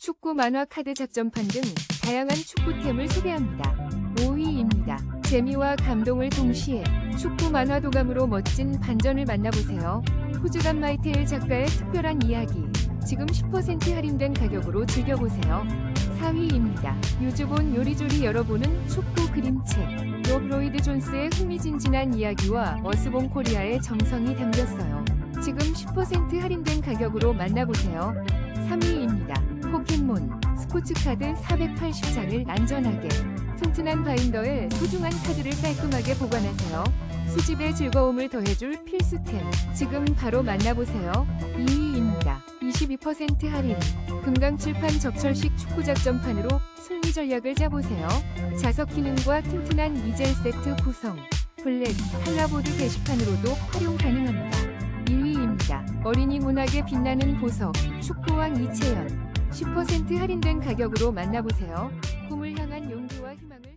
축구 만화 카드 작전판 등 다양한 축구템을 소개합니다. 5위입니다. 재미와 감동을 동시에 축구 만화 도감으로 멋진 반전을 만나보세요. 후즈간 마이테일 작가의 특별한 이야기. 지금 10% 할인된 가격으로 즐겨보세요. 4위입니다. 유즈본 요리조리 열어보는 축구 그림책. 로브로이드 존스의 흥미진진한 이야기와 어스본 코리아의 정성이 담겼어요. 지금 10% 할인된 가격으로 만나보세요. 3위입니다. 포켓몬 스포츠카드 480장을 안전하게 튼튼한 바인더에 소중한 카드를 깔끔하게 보관하세요. 수집의 즐거움을 더해줄 필수템 지금 바로 만나보세요. 2위입니다. 22% 할인 금강 칠판 적철식 축구 작전판으로 승리 전략을 짜보세요. 자석 기능과 튼튼한 이젤 세트 구성 블랙 칼라보드 게시판으로도 활용 가능합니다. 1위입니다. 어린이 문학에 빛나는 보석 축구왕 이채연 10% 할인된 가격으로 만나보세요. 꿈을 향한 용기와 희망을